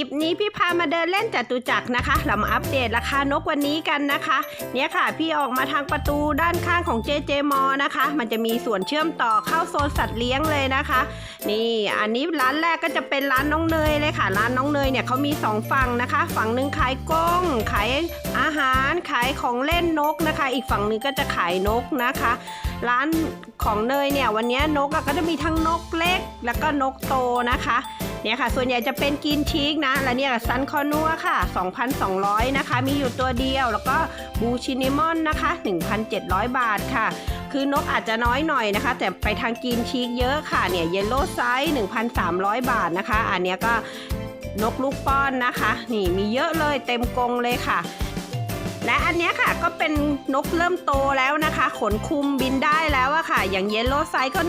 ลิปนี้พี่พามาเดินเล่นจตุจักรนะคะ เรามาอัปเดตราคานกวันนี้กันนะคะ เนี่ยค่ะพี่ออกมาทางประตูด้านข้างของ JJ m นะคะ มันจะมีส่วนเชื่อมต่อเข้าโซนสัตว์เลี้ยงเลยนะคะ นี่อันนี้ร้านแรกก็จะเป็นร้านน้องเนยเลยค่ะ ร้านน้องเนยเนี่ยเขามีสองฝั่งนะคะ ฝั่งหนึ่งขายกล้องขายอาหารขายของเล่นนกนะคะ อีกฝั่งหนึงก็จะขายนกนะคะ ร้านของเนยเนี่ยวันนี้นกอะก็จะมีทั้งนกเล็ก แล้วก็นกโตนะคะ เนี่ยค่ะ ส่วนใหญ่จะเป็นกินชีกนะ และเนี่ยซันคอนัวค่ะ 2,200 นะคะ มีอยู่ตัวเดียว แล้วก็บูชินิมอนนะคะ 1,700 บาทค่ะ คือนกอาจจะน้อยหน่อยนะคะ แต่ไปทางกินชีกเยอะค่ะ เนี่ยเยลโล่ไซส์1,300 บาทนะคะ อันเนี้ยก็นกลูกป้อนนะคะ นี่มีเยอะเลยเต็มกรงเลยค่ะและอันเนี้ยค่ะก็เป็นนกเริ่มโตแล้วนะคะ ขนคุมบินได้แล้วอะค่ะ อย่างเยลโล่ไซส์ก็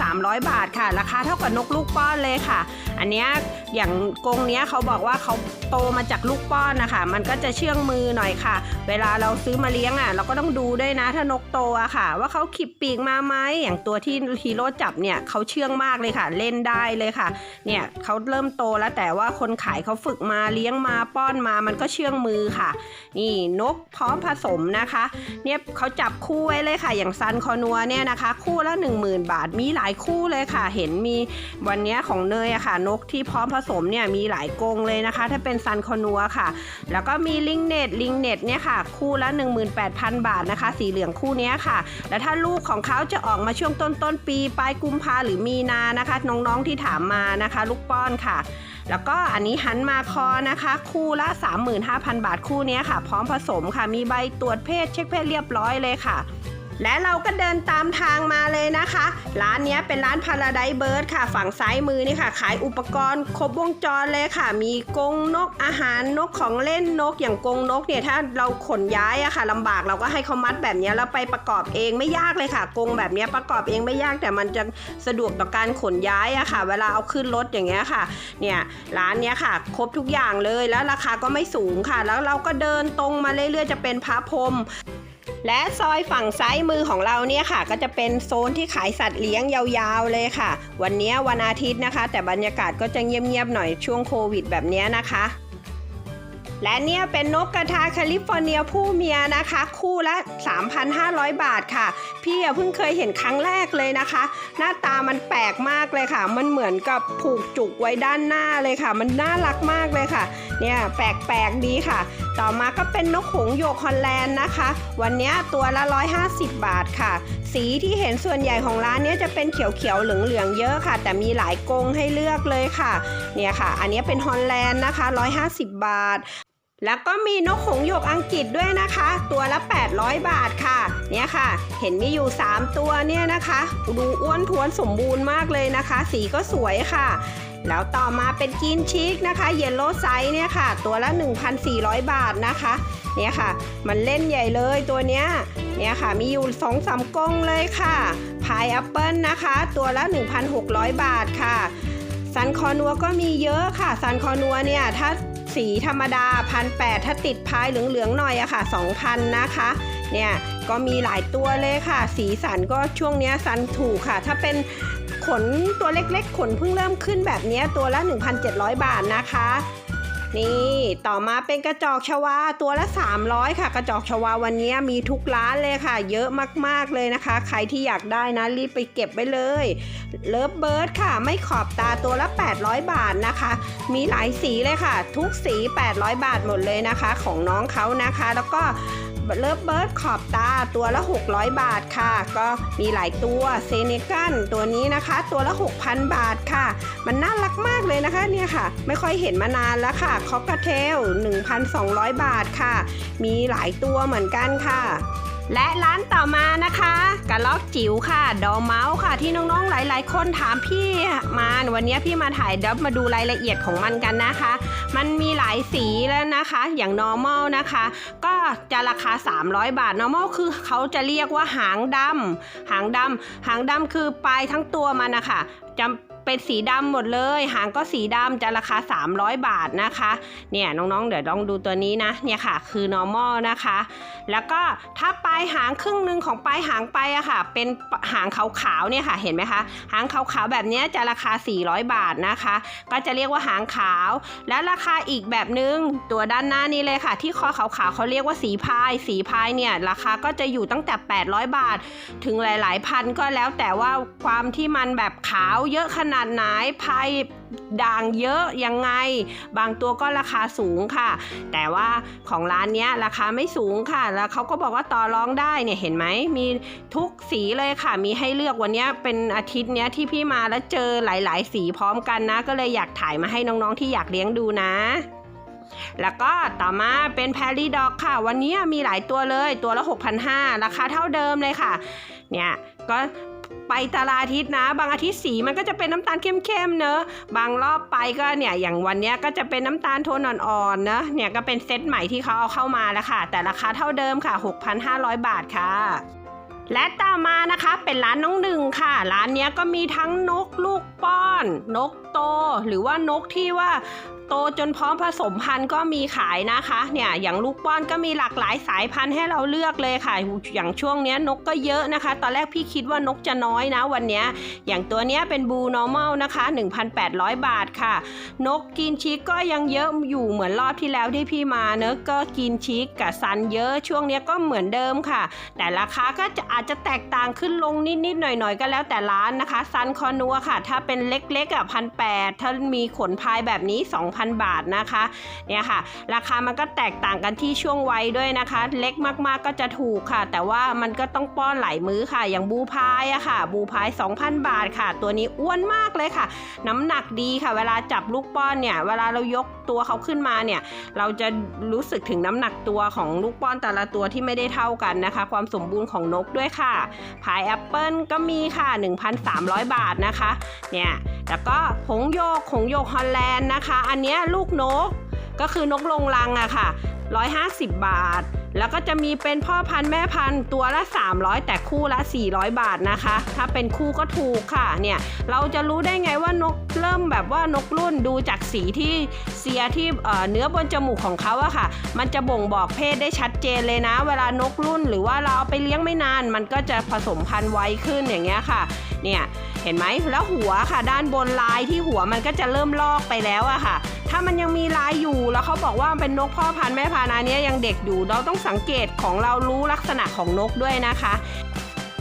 1,300 บาทค่ะ ราคาเท่ากับนกลูกป้อนเลยค่ะ อันเนี้ยอย่างกรงเนี้ยเขาบอกว่าเขาโตมาจากลูกป้อนนะคะมันก็จะเชื่องมือหน่อยค่ะ เวลาเราซื้อมาเลี้ยงอะเราก็ต้องดูด้วยนะถ้านกโตอะค่ะ ว่าเขาขีบปีกมาไหมอย่างตัวที่ฮีโร่จับเนี่ยเขาเชื่องมากเลยค่ะ เล่นได้เลยค่ะ เนี่ยเขาเริ่มโตแล้วแต่ว่าคนขายเขาฝึกมาเลี้ยงมาป้อนมามันก็เชื่องมือค่ะ นี่นกพร้อมผสมนะคะ เนี่ยเขาจับคู่ไว้เลยค่ะ อย่างซันคอนัวเนี่ยนะคะ คู่ละ 10,000 บาทมีหลายคู่เลยค่ะ เห็นมีวันนี้ของเนยอะค่ะนกที่พร้อมผสมเนี่ยมีหลายกรงเลยนะคะ ถ้าเป็นซันคอนัวค่ะ แล้วก็มีลิงเน็ตลิงเน็ตเนี่ยค่ะ คู่ละ 18,000 บาทนะคะ สีเหลืองคู่นี้ค่ะ แล้วถ้าลูกของเขาจะออกมาช่วงต้นต้นๆปีปลายกุมภาหรือมีนานะคะ น้องๆที่ถามมานะคะ ลูกป้อนค่ะแล้วก็อันนี้หันมาคอนะคะ คู่ละ 35,000 บาทคู่นี้ค่ะ พร้อมผสมค่ะมีใบตรวจเพศเช็คเพศเรียบร้อยเลยค่ะ และเราก็เดินตามทางมาเลยนะคะ ร้านนี้เป็นร้าน Paradise Bird ค่ะ ฝั่งซ้ายมือนี่ค่ะ ขายอุปกรณ์ครบวงจรเลยค่ะ มีกรงนกอาหารนกของเล่นนกอย่างกรงนกเนี่ยถ้าเราขนย้ายอะค่ะลำบากเราก็ให้เขามัดแบบนี้แล้วไปประกอบเองไม่ยากเลยค่ะกรงแบบนี้ประกอบเองไม่ยากแต่มันจะสะดวกต่อการขนย้ายอะค่ะ เวลาเอาขึ้นรถอย่างเงี้ยค่ะเนี่ยร้านเนี้ยค่ะ ครบทุกอย่างเลยแล้วราคาก็ไม่สูงค่ะ แล้วเราก็เดินตรงมาเรื่อยๆจะเป็นพระพรม และซอยฝั่งซ้ายมือของเราเนี่ยค่ะ ก็จะเป็นโซนที่ขายสัตว์เลี้ยงยาวๆเลยค่ะ วันนี้วันอาทิตย์นะคะ แต่บรรยากาศก็จะเงียบๆหน่อยช่วงโควิดแบบนี้นะคะและเนี่ยเป็นนกกระทาแคลิฟอร์เนียผู้เมียนะคะ คู่ละ 3,500 บาทค่ะ พี่เพิ่งเคยเห็นครั้งแรกเลยนะคะ หน้าตามันแปลกมากเลยค่ะ มันเหมือนกับผูกจุกไว้ด้านหน้าเลยค่ะ มันน่ารักมากเลยค่ะ เนี่ยแปลกๆดีค่ะ ต่อมาก็เป็นนกหงโยกฮอลแลนด์นะคะ วันนี้ตัวละ 150 บาทค่ะ สีที่เห็นส่วนใหญ่ของร้านนี้จะเป็นเขียวๆเหลืองๆเยอะค่ะ แต่มีหลายกรงให้เลือกเลยค่ะ เนี่ยค่ะ อันนี้เป็นฮอลแลนด์นะคะ 150 บาท แล้วก็มีนกหงหยกอังกฤษด้วยนะคะ ตัวละ 800 บาทค่ะ เนี่ยค่ะ เห็นมีอยู่ 3 ตัวเนี่ยนะคะ ดูอ้วนท้วนสมบูรณ์มากเลยนะคะ สีก็สวยค่ะ แล้วต่อมาเป็นกินชิคนะคะ เยลโล่ไซส์เนี่ยค่ะ ตัวละ 1,400 บาทนะคะ เนี่ยค่ะ มันเล่นใหญ่เลยตัวเนี้ย เนี่ยค่ะ มีอยู่2อสามกงเลยค่ะ พายแอปเปิลนะคะ ตัวละ 1,600 บาทค่ะซันคอนัวก็มีเยอะค่ะซันคอนัวเนี่ยถ้า สีธรรมดาพันแถ้าติดพายเหลืองๆหน่อยอะค่ะ2,000นะคะเนี่ยก็มีหลายตัวเลยค่ะ สีสันก็ช่วงนี้สันถูกค่ะ ถ้าเป็นขนตัวเล็กๆ ขนเพิ่งเริ่มขึ้นแบบนี้ตัวละ 1,700 บาทนะคะ นี่ต่อมาเป็นกระจอกชวาตัวละ 300 ค่ะ กระจอกชวาวันนี้มีทุกร้านเลยค่ะ เยอะมากๆเลยนะคะ ใครที่อยากได้นะรีบไปเก็บไว้เลยเลิฟเบิร์ดค่ะ ไม่ขอบตาตัวละ 800 บาทนะคะ มีหลายสีเลยค่ะ ทุกสี 800 บาทหมดเลยนะคะ ของน้องเขานะคะ แล้วก็ เลิฟเบิร์ดขอบตาตัวละ 600 บาทค่ะ ก็มีหลายตัวเซเนกันตัวนี้นะคะ ตัวละ 6,000 บาทค่ะ มันน่ารักมากเลยนะคะเนี่ยค่ะ ไม่ค่อยเห็นมานานแล้วค่ะคอกเทล 1,200 บาทค่ะ มีหลายตัวเหมือนกันค่ะ และร้านต่อมานะคะกระลอกจิ๋วค่ะ ดอเมาส์ค่ะ ที่น้องๆหลาย ๆ คนถามพี่มาวันนี้พี่มาถ่ายดี๋ยวมาดูรายละเอียดของมันกันนะคะ มันมีหลายสีแล้วนะคะ อย่าง normal นะคะ ก็จะราคา 300 บาท normal คือเขาจะเรียกว่าหางดำหางดำหางดำคือปลายทั้งตัวมันนะคะจะ เป็นสีดำหมดเลย หางก็สีดำจะราคา 300 บาทนะคะ เนี่ยน้องๆ เดี๋ยวลองดูตัวนี้นะ เนี่ยค่ะ คือ normal นะคะ แล้วก็ถ้าปลายหางครึ่งหนึ่งของปลายหางไปอะค่ะ เป็นหางขาวๆ เนี่ยค่ะ เห็นไหมคะ หางขาวๆ แบบนี้จะราคา 400 บาทนะคะ ก็จะเรียกว่าหางขาว และราคาอีกแบบนึง ตัวด้านหน้านี้เลยค่ะ ที่คอขาวๆเขาเรียกว่าสีพาย สีพายเนี่ยราคาก็จะอยู่ตั้งแต่ 800 บาท ถึงหลายๆ พันก็แล้วแต่ว่าความที่มันแบบขาวเยอะขนาดไหนพายด่างเยอะยังไง บางตัวก็ราคาสูงค่ะ แต่ว่าของร้านเนี้ยราคาไม่สูงค่ะ แล้วเขาก็บอกว่าต่อรองได้เนี่ยเห็นไหมมีทุกสีเลยค่ะ มีให้เลือกวันเนี้ยเป็นอาทิตย์เนี้ยที่พี่มาแล้วเจอหลาย ๆ สีพร้อมกันนะ ก็เลยอยากถ่ายมาให้น้องๆที่อยากเลี้ยงดูนะแล้วก็ต่อมาเป็นแพรรี่ด็อกค่ะ วันนี้มีหลายตัวเลยตัวละ 6,500 ราคาเท่าเดิมเลยค่ะ เนี่ย ก็ ไปตลาดอาทิตย์นะ บางอาทิตย์สีมันก็จะเป็นน้ำตาลเข้มๆเนอะ บางรอบไปก็เนี่ยอย่างวันเนี้ยก็จะเป็นน้ำตาลโทนอ่อนๆเนอะเนี่ยก็เป็นเซตใหม่ที่เขาเอาเข้ามาแล้วค่ะ แต่ราคาเท่าเดิมค่ะ 6,500 บาทค่ะและต่อมานะคะเป็นร้านน้องหนึ่งค่ะ ร้านนี้ก็มีทั้งนกลูกป้อน นกโต หรือว่านกที่ว่า โตจนพร้อมผสมพันธุ์ก็มีขายนะคะ เนี่ยอย่างลูกป้อนก็มีหลากหลายสายพันธุ์ให้เราเลือกเลยค่ะ อย่างช่วงเนี้ยนกก็เยอะนะคะ ตอนแรกพี่คิดว่านกจะน้อยนะวันเนี้ยอย่างตัวเนี้ยเป็นบูนอร์ม l นะคะ 1,800 บาทค่ะ นกกินชีกก็ยังเยอะอยู่เหมือนรอบที่แล้วที่พี่มาเนอะก็กินชีกกับซันเยอะช่วงเนี้ยก็เหมือนเดิมค่ะ แต่ราคาก็จะอาจจะแตกต่างขึ้นลงนิดๆหน่อยๆก็แล้วแต่ร้านนะคะซันคอนัวค่ะ ถ้าเป็นเล็กๆอะพันแปดถ้ามีขนพายแบบนี้2,000 บาทนะคะเนี่ยค่ะ ราคามันก็แตกต่างกันที่ช่วงวัยด้วยนะคะ เล็กมากๆก็จะถูกค่ะ แต่ว่ามันก็ต้องป้อนหลายมื้อค่ะ อย่างบูพายอะค่ะ บูพาย 2,000 บาทค่ะ ตัวนี้อ้วนมากเลยค่ะ น้ำหนักดีค่ะ เวลาจับลูกป้อนเนี่ย เวลาเรายกตัวเขาขึ้นมาเนี่ย เราจะรู้สึกถึงน้ำหนักตัวของลูกป้อนแต่ละตัวที่ไม่ได้เท่ากันนะคะ ความสมบูรณ์ของนกด้วยค่ะ พายแอปเปิลก็มีค่ะ 1,300 บาทนะคะ เนี่ย แล้วก็หงโยกหงโยกฮอลแลนด์นะคะ อันเนี้ยลูกนก ก็คือนกลงรังอะค่ะ 150 บาท แล้วก็จะมีเป็นพ่อพันธุ์แม่พันธุ์ตัวละ 300 แต่คู่ละ 400 บาทนะคะ ถ้าเป็นคู่ก็ถูกค่ะเนี่ยเราจะรู้ได้ไงว่านกเริ่มแบบว่านกรุ่นดูจากสีที่เสียที่เอ่อเนื้อบนจมูกของเขาอะค่ะ มันจะบ่งบอกเพศได้ชัดเจนเลยนะ เวลานกรุ่นหรือว่าเราเอาไปเลี้ยงไม่นาน มันก็จะผสมพันธุ์ไวขึ้นอย่างเงี้ยค่ะ เนี่ยเห็นไหมแล้วหัวค่ะ ด้านบนลายที่หัวมันก็จะเริ่มลอกไปแล้วอะค่ะ ถ้ามันยังมีลายอยู่แล้วเขาบอกว่ามันเป็นนกพ่อพันธุ์แม่พันธุ์อันนี้ยังเด็กอยู่เราต้องสังเกตของเรารู้ลักษณะของนกด้วยนะคะ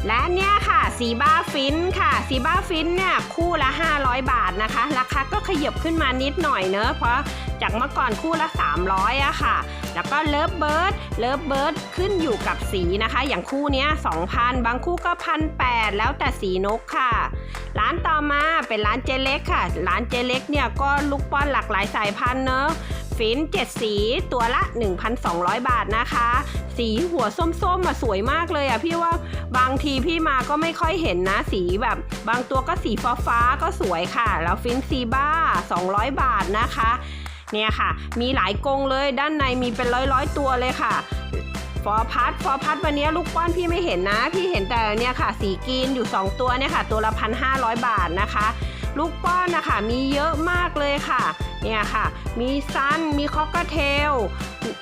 และเนี่ยค่ะซีบ้าฟินค่ะซีบ้าฟินเนี่ยคู่ละ 500 บาทนะคะ ราคาก็ขยับขึ้นมานิดหน่อยเนอะเพราะจากเมื่อก่อนคู่ละ 300อะค่ะ แล้วก็เลิฟเบิร์ดเลิฟเบิร์ดขึ้นอยู่กับสีนะคะ อย่างคู่นี้2,000 บางคู่ก็พันแแล้วแต่สีนกค่ะ ร้านต่อมาเป็นร้านเจเล็กค่ะ ร้านเจเล็กเนี่ยก็ลูกป้อนหลากหลายสายพันธุ์เนอะ ฟิน7 สี ตัวละ 1,200 บาทนะคะ สีหัวส้มๆมาสวยมากเลยอะพี่ว่าบางทีพี่มาก็ไม่ค่อยเห็นนะสีแบบ บางตัวก็สีฟ้าๆก็สวยค่ะ แล้วฟินซีบ้า 200 บาทนะคะเนี่ยค่ะ มีหลายกรงเลยด้านในมีเป็นร้อยๆตัวเลยค่ะฟอพัทฟอพัทวันนี้ลูกป้อนพี่ไม่เห็นนะ พี่เห็นแต่เนี่ยค่ะ สีกรีนอยู่ 2 ตัวเนี่ยค่ะ ตัวละพันห้าบาทนะคะ ลูกป้อนนะคะมีเยอะมากเลยค่ะ เนี่ยค่ะ มีซันมีคอกเทล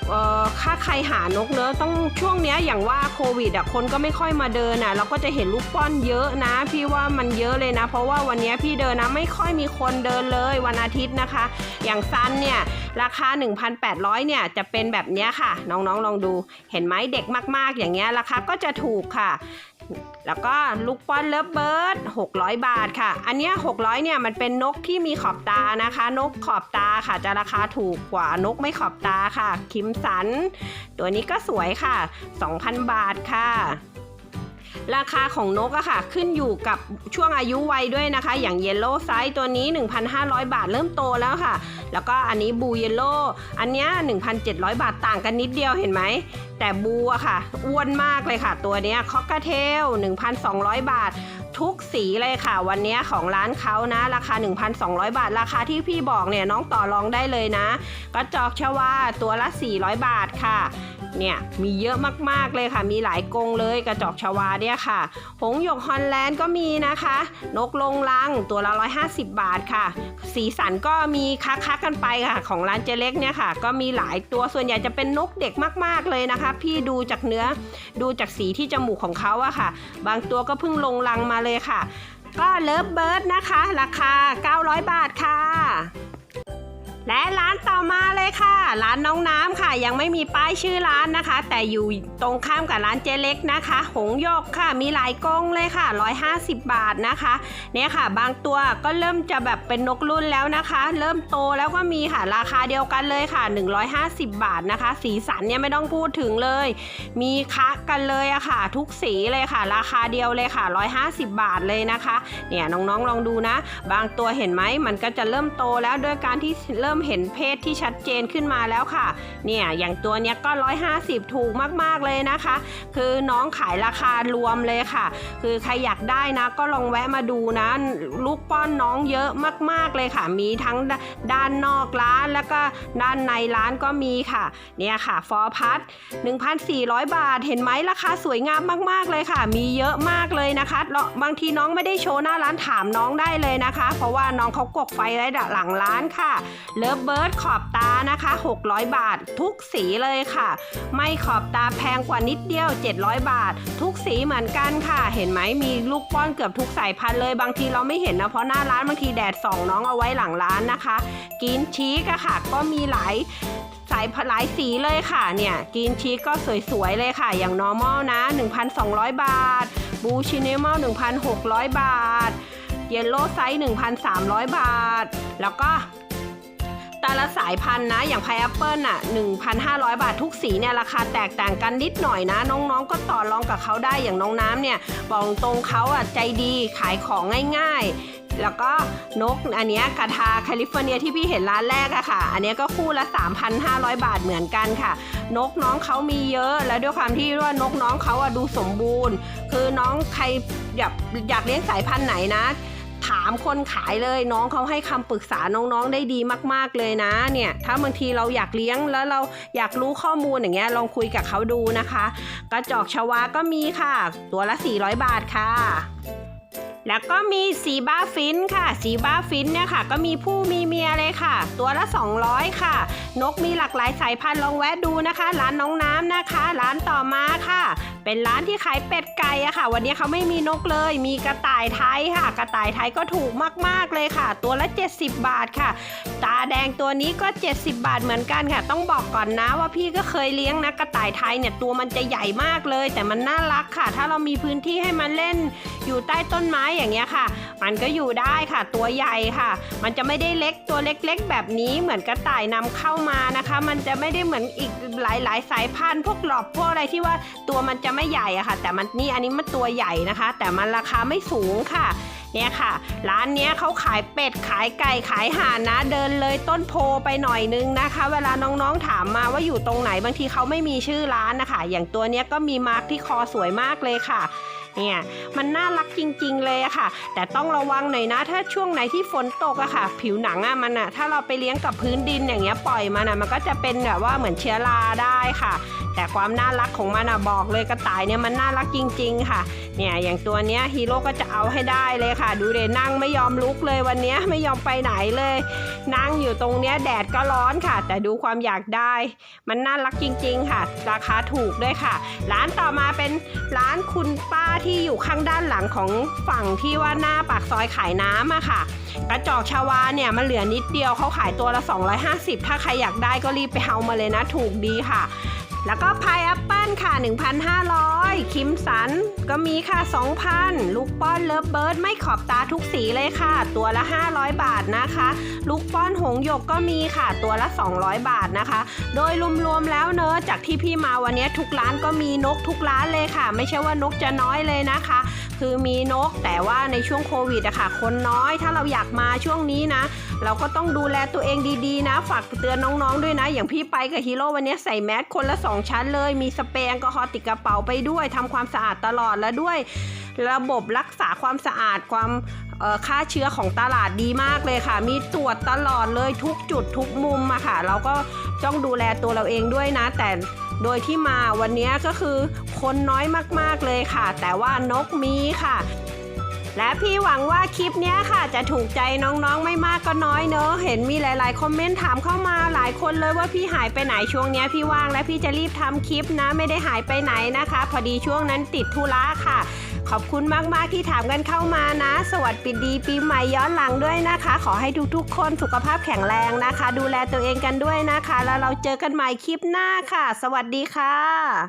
เอ่อถ้าใครหานกเนอะต้องช่วงเนี้ยอย่างว่าโควิดอะคนก็ไม่ค่อยมาเดินอะเราก็จะเห็นลูกป้อนเยอะนะ พี่ว่ามันเยอะเลยนะ เพราะว่าวันเนี้ยพี่เดินนะไม่ค่อยมีคนเดินเลยวันอาทิตย์นะคะ อย่างซันเนี่ยราคา 1,800เนี่ยจะเป็นแบบเนี้ยค่ะ น้องๆลองดูเห็นไหมเด็กมากๆอย่างเงี้ยราคาก็จะถูกค่ะ แล้วก็ลูกป้อนเลิฟเบิร์ด600 บาทค่ะ อันเนี้ย600เนี่ยมันเป็นนกที่มีขอบตานะคะ นกขอบตาค่ะ จะราคาถูกกว่านกไม่ขอบตาค่ะ คิมสัน ตัวนี้ก็สวยค่ะ 2,000 บาทค่ะ ราคาของนกอะค่ะ ขึ้นอยู่กับช่วงอายุวัยด้วยนะคะ อย่างเยลโล่ไซส์ตัวนี้ 1,500 บาทเริ่มโตแล้วค่ะ แล้วก็อันนี้บูเยลโล่อันเนี้ย1,700 บาทต่างกันนิดเดียวเห็นไหม แต่บูอะค่ะ อ้วนมากเลยค่ะ ตัวเนี้ยคอกเทล 1,200 บาททุกสีเลยค่ะ วันเนี้ยของร้านเขานะ ราคา 1,200 บาท ราคาที่พี่บอกเนี่ยน้องต่อรองได้เลยนะก็จอกชวาตัวละ 400 บาทค่ะ เนี่ยมีเยอะมากๆเลยค่ะ มีหลายกรงเลยกระจอกชวาเนี่ยค่ะ หงหยกฮอลแลนด์ก็มีนะคะ นกลงรังตัวละ 150 บาทค่ะ สีสันก็มีคักๆกันไปค่ะ ของร้านเจเล็กเนี่ยค่ะ ก็มีหลายตัวส่วนใหญ่จะเป็นนกเด็กมากๆเลยนะคะ พี่ดูจากเนื้อดูจากสีที่จมูกของเขาอะค่ะ บางตัวก็เพิ่งลงรังมาเลยค่ะ ก็เลิฟเบิร์ดนะคะ ราคา 900 บาทค่ะ และร้านต่อมาเลยค่ะ ร้านน้องน้ำค่ะ ยังไม่มีป้ายชื่อร้านนะคะ แต่อยู่ตรงข้ามกับร้านเจเล็กนะคะ หงยกค่ะ มีหลายกรงเลยค่ะ 150 บาทนะคะ เนี่ยค่ะ บางตัวก็เริ่มจะแบบเป็นนกรุ่นแล้วนะคะ เริ่มโตแล้วก็มีค่ะ ราคาเดียวกันเลยค่ะ 150 บาทนะคะ สีสันเนี่ยไม่ต้องพูดถึงเลย มีคะกันเลยอะค่ะ ทุกสีเลยค่ะ ราคาเดียวเลยค่ะ 150 บาทเลยนะคะ เนี่ยน้องๆลองดูนะ บางตัวเห็นไหมมันก็จะเริ่มโตแล้วด้วยการที่เริ่มเห็นเพศที่ชัดเจนขึ้นมาแล้วค่ะ เนี่ยอย่างตัวเนี้ยก็ 150 ถูกมากๆเลยนะคะ คือน้องขายราคารวมเลยค่ะ คือใครอยากได้นะก็ลองแวะมาดูนะ ลูกป้อนน้องเยอะมากๆเลยค่ะ มีทั้งด้านนอกร้านแล้วก็ด้านในร้านก็มีค่ะ เนี่ยค่ะฟอร์พัท1,400 บาท เห็นไหมราคาสวยงามมาก ๆ เลยค่ะ มีเยอะมากเลยนะคะบางทีน้องไม่ได้โชว์หน้าร้านถามน้องได้เลยนะคะ เพราะว่าน้องเขากกไฟไว้หลังร้านค่ะเลฟเบิร์ดขอบตานะคะ 600 บาท ทุกสีเลยค่ะ ไม่ขอบตาแพงกว่านิดเดียว 700 บาท ทุกสีเหมือนกันค่ะ เห็นไหมมีลูกป้อนเกือบทุกสายพันธุ์เลยบางทีเราไม่เห็นนะเพราะหน้าร้านบางทีแดดส่องน้องเอาไว้หลังร้านนะคะกินชีกอะค่ะ ก็มีหลายสายหลายสีเลยค่ะเนี่ยกินชีสก็สวยๆเลยค่ะ อย่าง normal นะ 1,200 บาท บูชิเนมอล1,600 บาท เยลโล่ไซส์1,300 บาท แล้วก็ แต่ละสายพันธุ์นะ อย่างพายแอปเปิลน่ะ 1,500 บาททุกสีเนี่ยราคาแตกต่างกันนิดหน่อยนะ น้องๆ ก็ต่อรองกับเขาได้อย่างน้องน้ำเนี่ยบอกตรงเขาอะใจดีขายของง่ายๆ แล้วก็นกอันเนี้ยกาทาแคลิฟอร์เนียที่พี่เห็นร้านแรกอะค่ะ อันเนี้ยก็คู่ละ 3,500 บาทเหมือนกันค่ะ นกน้องเขามีเยอะ แล้วด้วยความที่ว่านกน้องเขาอะดูสมบูรณ์ คือน้องใครอยากอยากเลี้ยงสายพันธุ์ไหนนะ ถามคนขายเลยน้องเขาให้คำปรึกษาน้องๆได้ดีมาก ๆเลยนะเนี่ยถ้าบางทีเราอยากเลี้ยงแล้วเราอยากรู้ข้อมูลอย่างเงี้ยลองคุยกับเขาดูนะคะ กระจอกชวาก็มีค่ะ ตัวละ 400 บาทค่ะ แล้วก็มีสีบ้าฟินค่ะ สีบ้าฟินเนี่ยค่ะ ก็มีผู้มีเมียเลยค่ะ ตัวละ 200 ค่ะ นกมีหลากหลายสายพันธุ์ลองแวะดูนะคะ ร้านน้องน้ำนะคะ ร้านต่อมาค่ะ เป็นร้านที่ขายเป็ดไก่อะค่ะ วันนี้เขาไม่มีนกเลย มีกระต่ายไทยค่ะ กระต่ายไทยก็ถูกมาก ๆเลยค่ะ ตัวละ 70 บาทค่ะ ตาแดงตัวนี้ก็ 70 บาทเหมือนกันค่ะ ต้องบอกก่อนนะว่าพี่ก็เคยเลี้ยงนะกระต่ายไทยเนี่ยตัวมันจะใหญ่มากเลย แต่มันน่ารักค่ะ ถ้าเรามีพื้นที่ให้มันเล่นอยู่ใต้ต้นไม้อย่างเงี้ยค่ะ มันก็อยู่ได้ค่ะ ตัวใหญ่ค่ะ มันจะไม่ได้เล็กตัวเล็กๆ แบบนี้เหมือนกระต่ายนำเข้ามานะคะ มันจะไม่ได้เหมือนอีกหลายๆ สายพันธุ์พวกหลอบพวกอะไรที่ว่าตัวมันจะไม่ใหญ่อะค่ะ แต่มันนี่อันนี้มันตัวใหญ่นะคะ แต่มันราคาไม่สูงค่ะเนี่ยค่ะ ร้านเนี้ยเขาขายเป็ดขายไก่ขายห่านนะ เดินเลยต้นโพไปหน่อยนึงนะคะ เวลาน้องๆถามมาว่าอยู่ตรงไหนบางทีเขาไม่มีชื่อร้านนะคะ อย่างตัวเนี้ยก็มีมาร์กที่คอสวยมากเลยค่ะ เนี่ยมันน่ารักจริง ๆ เลยอะค่ะ แต่ต้องระวังหน่อยนะ ถ้าช่วงไหนที่ฝนตกอะค่ะ ผิวหนังอะมันอะถ้าเราไปเลี้ยงกับพื้นดินอย่างเงี้ยปล่อยมันอะมันก็จะเป็นแบบว่าเหมือนเชื้อราได้ค่ะ แต่ความน่ารักของมันอะบอกเลยกระต่ายเนี่ยมันน่ารักจริง ๆ ค่ะเนี่ยอย่างตัวเนี้ยฮีโร่ก็จะเอาให้ได้เลยค่ะ ดูเดนั่งไม่ยอมลุกเลยวันเนี้ยไม่ยอมไปไหนเลย นั่งอยู่ตรงเนี้ยแดดก็ร้อนค่ะ แต่ดูความอยากได้ มันน่ารักจริง ๆ ค่ะ ราคาถูกด้วยค่ะ ร้านต่อมาเป็นร้านคุณป้าที่ที่อยู่ข้างด้านหลังของฝั่งที่ว่าหน้าปากซอยขายน้ำอะค่ะ กระจอกชาวาเนี่ยมันเหลือนิดเดียวเขาขายตัวละ 250 ถ้าใครอยากได้ก็รีบไปเอามาเลยนะถูกดีค่ะ แล้วก็พายแอปเปิลค่ะ 1,500 คิมสัน ก็มีค่ะ 2,000 ลูกป้อนเลิฟเบิร์ดไม่ขอบตาทุกสีเลยค่ะ ตัวละ 500 บาทนะคะ ลูกป้อนหงหยกก็มีค่ะ ตัวละ 200 บาทนะคะ โดยรวมๆแล้วเนอะจากที่พี่มาวันนี้ทุกร้านก็มีนกทุกร้านเลยค่ะ ไม่ใช่ว่านกจะน้อยเลยนะคะ คือมีนกแต่ว่าในช่วงโควิดอะค่ะ คนน้อยถ้าเราอยากมาช่วงนี้นะ เราก็ต้องดูแลตัวเองดีๆนะ ฝากเตือนน้องๆด้วยนะ อย่างพี่ไปกับฮีโร่วันนี้ใส่แมสคนละ 2 ชั้นเลย มีสเปรย์แอลกอฮอล์ติดกระเป๋าไปด้วยทำความสะอาดตลอดแล้วด้วย ระบบรักษาความสะอาดความเอ่อฆ่าเชื้อของตลาดดีมากเลยค่ะ มีตรวจตลอดเลยทุกจุดทุกมุมอะค่ะ เราก็ต้องดูแลตัวเราเองด้วยนะ แต่โดยที่มาวันนี้ก็คือคนน้อยมากๆเลยค่ะ แต่ว่านกมีค่ะ และพี่หวังว่าคลิปนี้ค่ะ จะถูกใจน้องๆไม่มากก็น้อยเนอะเห็นมีหลายๆคอมเมนต์ถามเข้ามาหลายคนเลยว่าพี่หายไปไหนช่วงนี้พี่ว่างและพี่จะรีบทำคลิปนะ ไม่ได้หายไปไหนนะคะ พอดีช่วงนั้นติดธุระค่ะ ขอบคุณมากๆที่ถามกันเข้ามานะ สวัสดีปีใหม่ย้อนหลังด้วยนะคะ ขอให้ทุกๆคนสุขภาพแข็งแรงนะคะ ดูแลตัวเองกันด้วยนะคะ แล้วเราเจอกันใหม่คลิปหน้าค่ะ สวัสดีค่ะ